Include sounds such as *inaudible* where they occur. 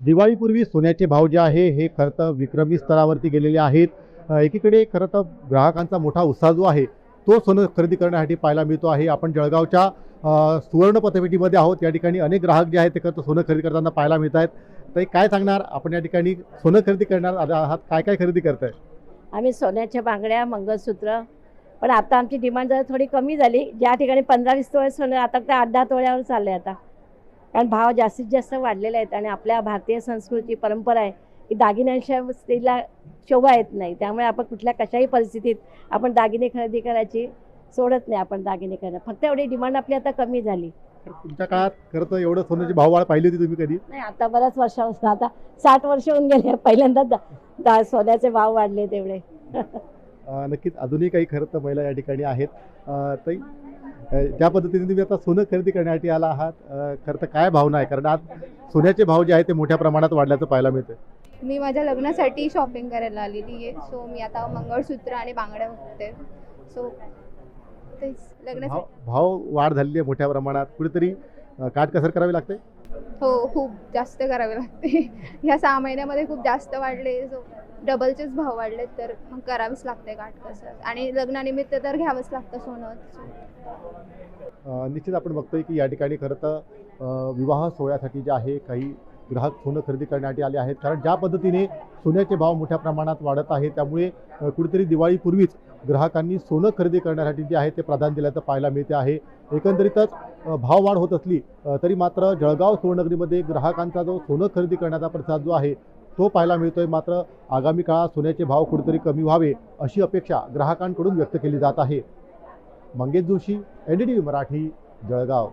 दिवाळीपूर्वी सोन्याचे भाव जे आहे हे खरं तर विक्रमी स्तरावरती गेलेले आहेत. एकीकडे खरं तर ग्राहकांचा मोठा उत्साह जो आहे तो सोनं खरेदी करण्यासाठी पाहायला मिळतो आहे. आपण जळगावच्या अ, सुवर्ण पतपेटीमध्ये आहोत. या ठिकाणी अनेक ग्राहक जे आहेत ते खरं तर सोनं खरेदी करताना पाहायला मिळत आहेत तर काय सांगणार? आपण या ठिकाणी सोनं खरेदी करणार आहात काय काय खरेदी करताय? आम्ही सोन्याच्या बांगड्या मंगळसूत्र. पण आता आमची डिमांड जरा थोडी कमी झाली. ज्या ठिकाणी पंधरा वीस तोळे सोनं आता त्या आठ दहा तोळ्यावर चालले आता. कारण भाव जास्तीत जास्त वाढलेले आहेत आणि आपल्या भारतीय संस्कृती परंपरा आहे की दागिन्यांशिवाय स्त्रीला शोभा येत नाही. त्यामुळे आपण कुठल्या कशाही परिस्थितीत आपण दागिने खरेदी करायची सोडत नाही आपण दागिने करणं. फक्त एवढी डिमांड आपली आता कमी झाली. तुमच्या काळात खरं तर एवढं सोन्याची भाववाढ पाहिली होती तुम्ही कधी? नाही आता बऱ्याच वर्षापासून आता साठ वर्ष होऊन गेले पहिल्यांदाच सोन्याचे भाव वाढले तेवढे. नक्कीच अजूनही काही खरं तर महिला या ठिकाणी आहेत. ज्या पद्धतीने तुम्ही आता सोनं खरेदी करण्यासाठी आला आहात खरं तर काय भावना आहे? कारण आज सोन्याचे भाव जे आहेत ते मोठ्या प्रमाणात वाढल्याचं पाहायला मिळतं मी माझ्या लग्नासाठी शॉपिंग करायला आलेली आहे. सो मी आता मंगळसूत्र आणि बांगड्या बघते सो तेच भाव लग्नासाठी. भाव वाढ झालेली आहे मोठ्या प्रमाणात. कुठेतरी अ, काटकसर करावी लागते? हो खूप जास्त करावे लागते. *laughs* ह्या सहा महिन्यामध्ये खूप जास्त वाढले. सो डबलचेच भाव वाढले तर मग करावीच लागते काटकसर आणि लग्नानिमित्त तर घ्यावंच लागतं सोनं. निश्चित आपण बघतोय की या ठिकाणी खरं तर विवाह सोहळ्यासाठी जे आहे काही ग्राहक सोनं खरेदी करण्यासाठी आले आहेत. कारण ज्या पद्धतीने सोन्याचे भाव मोठ्या प्रमाणात वाढत आहे त्यामुळे कुठेतरी दिवाळीपूर्वीच ग्राहकांनी सोनं खरेदी करण्यासाठी जे आहे ते प्राधान्य दिल्याचं पाहायला मिळते आहे. एकंदरीतच भाव वाढ होत असली तरी मात्र जळगाव सुवर्णनगरीमध्ये ग्राहकांचा जो सोनं खरेदी करण्याचा प्रसाद जो आहे तो पाहायला मिळतोय. मात्र आगामी काळात सोन्याचे भाव कुठेतरी कमी व्हावे अशी अपेक्षा ग्राहकांकडून व्यक्त केली जात आहे. Mangesh Joshi N D T V Marathi Jalgaon.